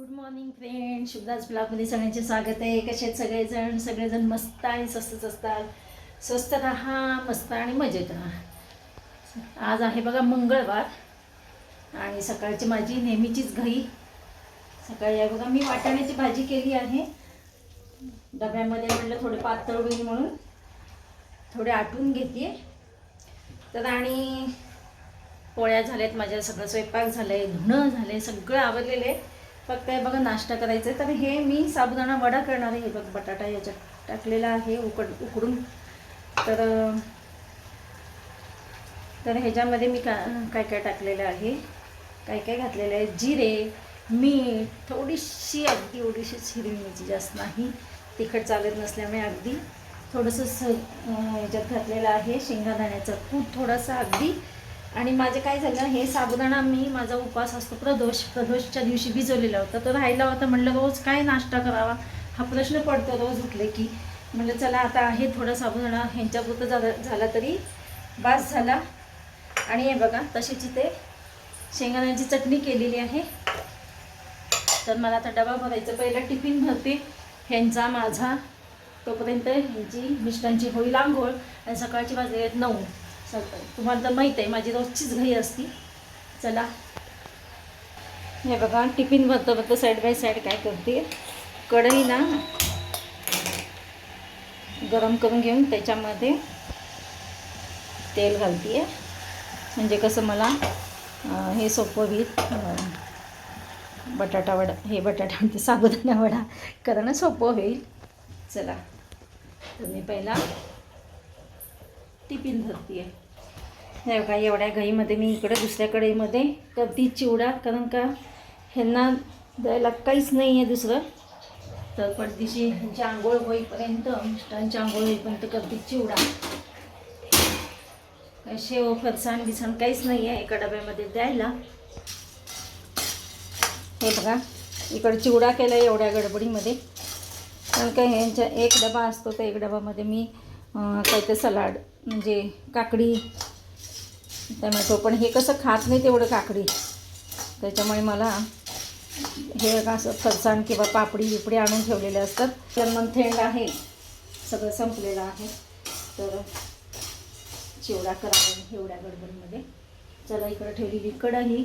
Good morning friend शुभदास ब्लॉगमध्ये सगळ्यांचे स्वागत आहे. कसे आहेत सगळेजण? सगळेजण मस्त आणि स्वस्तच असतात. स्वस्त राहा मस्त आणि मजेत राहा आज आहे बघा मंगळवार आणि सकाळची माझी नेहमीचीच घाई. सकाळी आहे बघा मी वाटाण्याची भाजी केली आहे. डब्यामध्ये म्हटलं थोडे पातळ होईल म्हणून. थोडे आटून घेते. तर आणि पोळ्या झाल्यात माझ्या सगळं स्वयंपाक झालं आहे धुणं झालं आहे सगळं आवरलेलं आहे. फक्त हे बघा नाश्ता करायचा आहे तर हे मी साबुदाणा वडा करणार आहे. हे बघ बटाटा याच्यात टाकलेला आहे उकड उकडून. तर तर ह्याच्यामध्ये मी का काय काय टाकलेलं आहे? काय काय घातलेलं आहे? जिरे मीठ थोडीशी अगदी एवढीशीच हिरवी मिरची जास्त नाही. तिखट चालत नसल्यामुळे अगदी थोडंसं स ह्याच्यात घातलेलं आहे. शेंगादाण्याचं कूट थोडंसं अगदी आणि माझे काय झालं हे साबुदाणा मी माझा उपवास असतो प्रदोष प्रदोषच्या दिवशी भिजवलेला होता. तर राहिला होता म्हणलं रोज काय नाश्ता करावा? हा प्रश्न पडतो रोज उठले की. म्हणलं चला आता आहे थोडा साबुदाणा ह्यांच्यापुरतं झाला झाला तरी बास झाला. आणि हे बघा तशीच इथे शेंगदाण्याची चटणी केलेली आहे. तर मला आता डबा भरायचा पहिला टिफिन भरते. ह्यांचा माझा. तोपर्यंत ह्यांची मिस्टरांची होईल आंघोळ. आणि सकाळची वाजले आहेत नऊ. सकाळ तुम्हाला तर माहीत आहे माझी रोजचीच घाई असती. चला. हे बघा टिफिन भरतं भरतं साईड बाय साईड काय करते. कढई ना गरम करून घेऊन त्याच्यामध्ये तेल घालते म्हणजे कसं मला हे सोपं होईल. बटाटा वडा हे बटाटा म्हणते साबुदाणा वडा करणं सोपं होईल. चला. तर मी पहिला टिफिन आहे हे बघा एवढ्या घाईमध्ये मी इकडे दुसऱ्या कढईमध्ये कधी चिवडा कारण का ह्यांना द्यायला काहीच नाही आहे दुसरं. तर पडदीशी ह्यांची आंघोळ होईपर्यंत मिस्टरांची आंघोळ होईपर्यंत कधी चिवडा. काय शेव फरसाण बिसाण काहीच नाही आहे एका डब्यामध्ये द्यायला. हे बघा इकडे चिवडा केला एवढ्या गडबडीमध्ये. कारण काय ह्यांच्या एक डबा असतो त्या एक डबामध्ये मी काय ते सलाड म्हणजे काकडी टमॅटो पण हे कसं खात नाही तेवढं काकडी. त्याच्यामुळे मला हे असं फरसाण किंवा पापडी बिपडी आणून ठेवलेले असतात. तर मंथेंड आहे. सगळं संपलेलं आहे. तर चिवडा करावा एवढ्या गडबडीमध्ये. चला इकडं ठेवलेली कढई.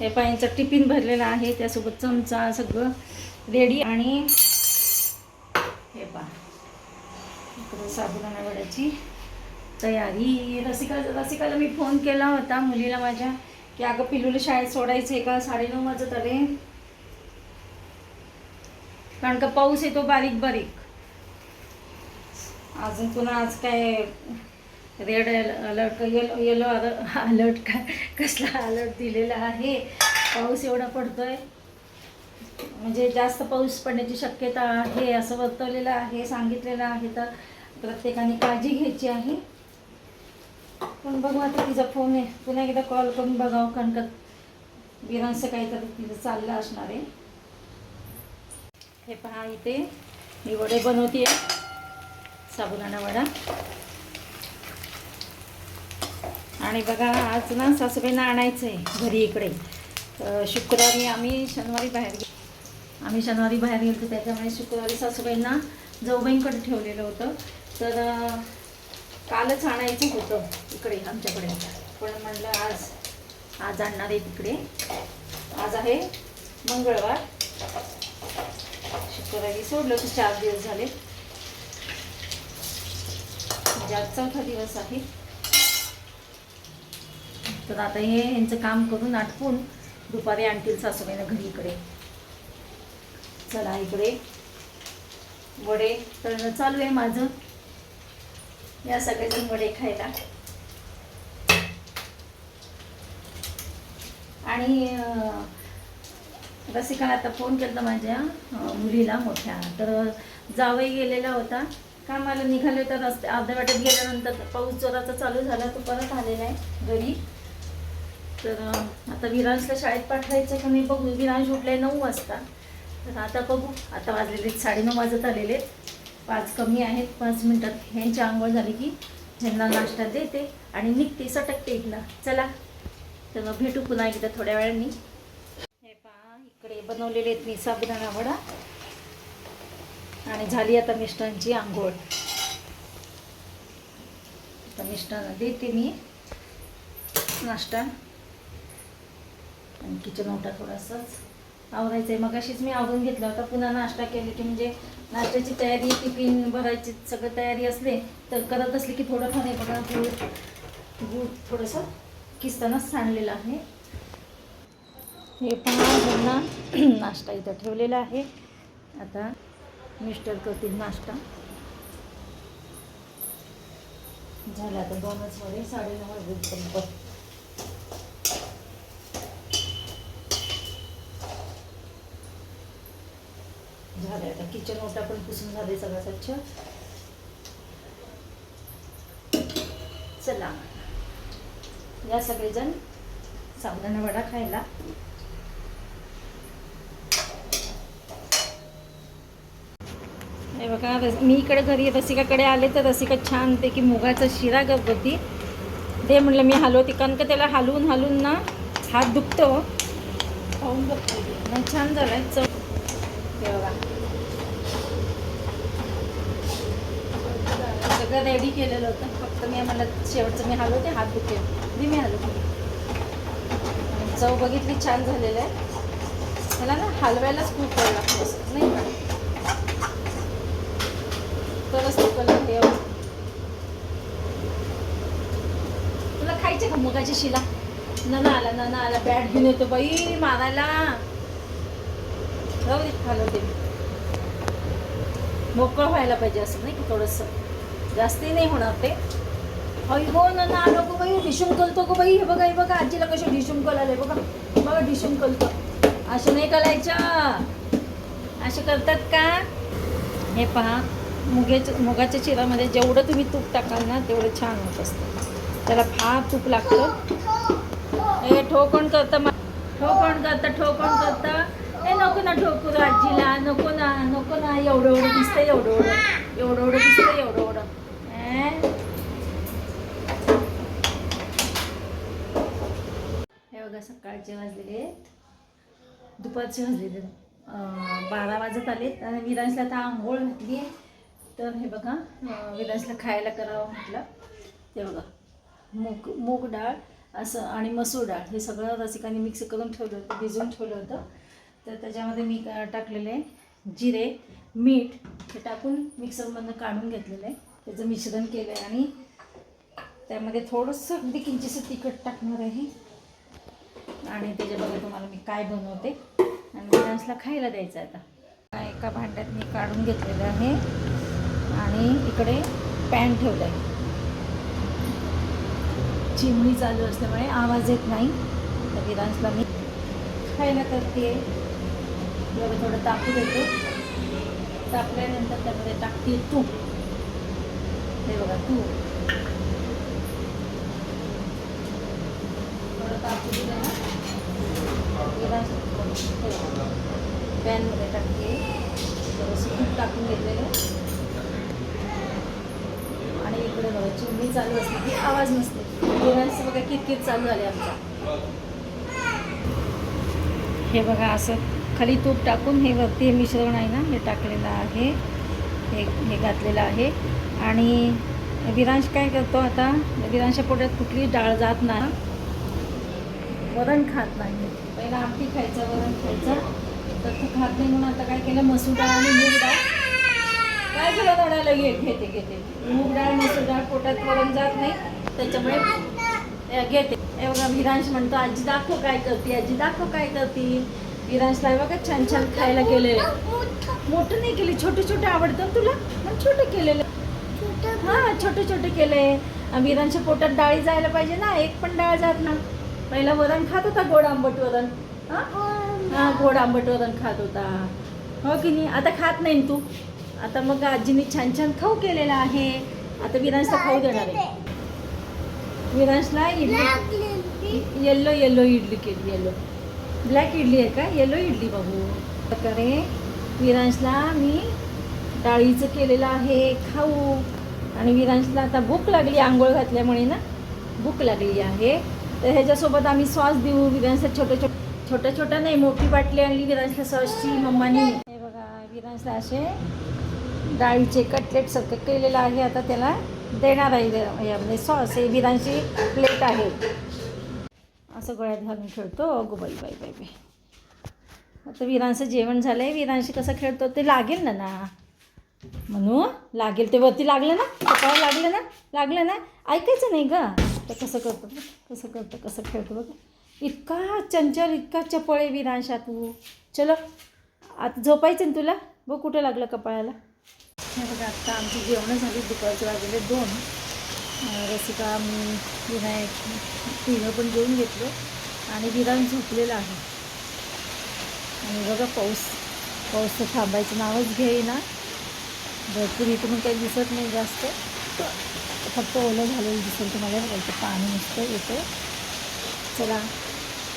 हे पायांचा टिफिन भरलेला आहे. त्यासोबत चमचा सगळं रेडी आणि हे पा इकडे साबुदाणा वड्याची तयारी. रसिका रसिकाला मी फोन केला होता मुलीला माझ्या की अगं पिलूला शाळेत सोडायचं आहे का? साडेनऊ वाजत आले. कारण का पाऊस येतो बारीक बारीक. अजून पुन्हा आज काय red alert yellow yellow alert काय कसला अलर्ट दिलेला आहे? पाऊस एवढा पडतोय. म्हणजे जास्त पाऊस पडण्याची शक्यता आहे असं वर्तवलेलं आहे सांगितलेलं आहे तर प्रत्येकाने काळजी घ्यायची आहे. पण बघू आता तिचा फोन आहे. पुन्हा एकदा कॉल करून बघावं कारण का विरांचं काहीतरी तिचं चाललं असणार आहे. हे पहा इथे मी वडे बनवते साबुदाणा वडा. आणि बघा आज ना सासूबाईंना आणायचं आहे घरी इकडे. शुक्रवारी आम्ही शनिवारी बाहेर गेलो. आम्ही शनिवारी बाहेर गेलो त्याच्यामुळे शुक्रवारी सासूबाईंना जाऊबाईंकडे ठेवलेलं होतं. तर कालच आणायचं होतं इकडे आमच्याकडे. पण म्हणलं आज आज आणणार आहे तिकडे. आज आहे मंगळवार. शुक्रवारी सोडलं तर चार दिवस झाले. म्हणजे आज चौथा दिवस आहे. तर आता हे यांचं काम करून आटपून दुपारी आणतील सासूबाईनं घरी इकडे. चला इकडे. वडे तळणं चालू आहे माझं. या सगळेजण वडे खायला. आणि रसिकाला आता फोन केला माझ्या मुलीला मोठ्या. तर जावई गेलेला होता. कामाला निघाले तर रस्ते अर्ध्या वाटेत गेल्यानंतर पाऊस जोराचा चालू झाला तो परत आलेला आहे घरी. तर आता विरांशला शाळेत पाठवायचं का मी बघू. विरांश उठले नऊ वाजता. तर आता बघू. आता वाजलेले साडेनऊ वाजत आलेले आहेत. पाच कमी आहेत. पाच मिनटात ह्यांची आंघोळ झाली की ह्यांना नाश्ता देते आणि निघते सटकते इकडं चला. तर मग भेटू पुन्हा एकदा थोड्या वेळाने. हे पहा इकडे बनवलेले आहेत मी साबुदाणा वडा. आणि झाली आता मिष्टांची आंघोळ. आता मिष्टांना देते मी नाश्ता. आणि किचन ओटा थोडासाच. आवरायचं आहे मग अशीच मी आवरून घेतला होता. पुन्हा नाश्ता केली की म्हणजे नाश्त्याची तयारी टिफिन भरायची सगळं तयारी असले तर करत असले की थोडंफार आहे बघा गूळ गूळ थोडंसं किसतानाच सांडलेलं आहे. हे पण नाश्ता इथं ठेवलेला आहे. आता मिस्टर करतील नाश्ता. झालं आता दोनच वाजे साडेनऊ वाजेपर्यंत झालं आता किचन ओटा पण पुसून झाले सगळं स्वच्छ. चला. या सगळेजण साबुदाणा वडा खायला. हे बघा रस- मी इकडे घरी रसिकाकडे आले तर रसिका छान ते की मुगाचा शिरा करत होती ते म्हणलं मी हलवते कारण का त्याला हलवून हलवून ना हात दुखतो. खाऊन बघते. नाही छान झालाय चव. हे बघा. सगळं रेडी केलेलं होतं. फक्त मी मला शेवटचं मी हलवते हात दुखे मी मी हलवते. चव बघितली छान झालेलं आहे. मला ना हलवायलाच खूप वेळ लागतो. असं नाही का? तरच तो कलर हे तुला खायचे का मुगाची शिला? नना आला नना आला. बॅट घेऊन येतो बाई मारायला. जाऊ दे हलवते मोकळं व्हायला पाहिजे असं नाही की? थोडंसं. जास्ती नाही होणार ते. अय हो, ना ना आलो बाई ढिशूम कलतो गो बाई. हे बघा हे बघा आजीला कशी ढिशूम कलाले बघा. बघा ढिशूम कलतो असं नाही कलायचं असे करतात का? हे पहा मुगेच्या मुगाच्या चिरामध्ये जेवढं तुम्ही तूप टाकाल ना तेवढं छान होत असतं. त्याला फार तूप लागतं. हे ठोकण करतं मा ठोकण करतं ठोकण करतं. हे नको ना ठोकू आजीला. नको ना नको ना. एवढं एवढं दिसतं एवढं एवढं. एवढं एवढं दिसतं एवढं. हे बघा सकाळचे वाजलेले दुपारचे वाजलेले बारा वाजत आलेत आणि विरांशला आता आंघोळ घातली आहे. तर हे बघा विरांशला खायला करावं म्हटलं. ते बघा मूग मूग डाळ असं आणि मसूर डाळ हे सगळं रसिकाने मिक्स करून ठेवलं होतं भिजवून ठेवलं होतं. तर त्याच्यामध्ये मी टाकलेले आहे जिरे मीठ हे टाकून मिक्सरमधनं काढून घेतलेलं. आहे त्याचं मिश्रण केलं आहे आणि त्यामध्ये थोडंसं अगदी किंचितसं तिखट टाकणार आहे. आणि त्याच्या तुम्हाला मी काय बनवते आणि विरांशला खायला द्यायचं आहे आता. एका भांड्यात मी काढून घेतलेलं आहे आणि इकडे पॅन ठेवलं आहे चिमणी चालू असल्यामुळे आवाज येत नाही. तर विरांशला मी खायला करते एवढं थोडं तापू देते तापल्यानंतर त्यामध्ये टाकते तूप. हे बघा तूप थोडं तापू पॅनमध्ये टाकते. थोडंसं तूप टाकून घेतलेलं. आणि इकडे बघा चिमणी चालू असली की आवाज नसते. विरांश बघा किरकिर चालू झाले आमच्या. हे बघा असं खाली तूप टाकून हे वरती हे मिश्रण आहे ना हे टाकलेलं आहे. हे हे घातलेलं आहे. आणि विरांश काय करतो आता? विरांशच्या पोटात कुठली डाळ जात नाही. वरण खात नाही. पहिला आमटी खायचं वरण खायचं. तर तो खात नाही म्हणून आता काय केलं? मसूर डाळ आणि मूग डाळ. काय झालं रडायला घे घेते घेते. मूग डाळ मसूर डाळ पोटात वरण जात नाही. त्याच्यामुळे घेते. हे बघा विरांश म्हणतो आजी दाखव काय करते? आजी दाखव काय करते? विरांशला बघा छान छान खायला केले मोठं नाही केले छोटे छोटे आवडतं तुला? पण छोटे केलेले हा छोटे छोटे केले विरांच्या पोटात डाळी जायला पाहिजे ना एक पण डाळ जात ना. पहिला वरण खात होता गोड आंबट वरण. हा? हा गोड आंबट वरण खात होता. हो की नाही? आता खात नाही तू. आता मग आजीने छान छान खाऊ केलेला आहे. आता विरांशला खाऊ देणार आहे. विरांशला इडली. येल्लो येल्लो इडली केली येल्लो. ब्लॅक इडली आहे का? येल्लो इडली बघू प्रकारे विरांशला मी डाळीचं केलेलं आहे. खाऊ. आणि विरांशला आता भूक लागली आंघोळ घातल्यामुळे ना भूक लागली आहे. तर ह्याच्यासोबत आम्ही सॉस देऊ. विरांशला छोटे छोटे छोट्या छोट्या नाही मोठी बाटली आणली विरांशला सॉसची मम्मानी. हे बघा विरांशला असे डाळीचे कटलेट सगळं केलेलं आहे. आता त्याला देणार आहे हे- यामध्ये सॉस. हे विरांची प्लेट आहे. असं गळ्यात घालून खेळतो. अगो बाई बाई बाई बाई. आता विरांचं जेवण झालं आहे विरांशी कसं खेळतो ते लागेल ना ना. म्हणू लागेल ते वरती लागलं ना? कपाळ लागलं ना? लागलं ना? ऐकायचं नाही ग. तर कसं करतो कसं करतं कसं खेळतो बघ. इतका चंचल इतका चपळ आहे विरांशा तू. चलो आता झोपायचं ना तुला? बघ कुठं लागलं कपाळाला. बघा आत्ता आमची जेवणं झाली दुपारचे वाजले दोन. रसिका मी विनायक तिघं पण जेवून घेतलं आणि विरान झोपलेलं आहे. आणि बघा पाऊस पाऊस तर थांबायचं नावच घेईना. भरपूर इथून काही दिसत नाही जास्त. फक्त ओलं झालेलं दिसेल तुम्हाला. बघा पाणी नुसतं येतं चला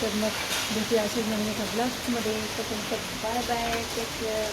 तर मग भेटूया अशीच नवीन एका तर तुमचं बाय बाय टेक केअर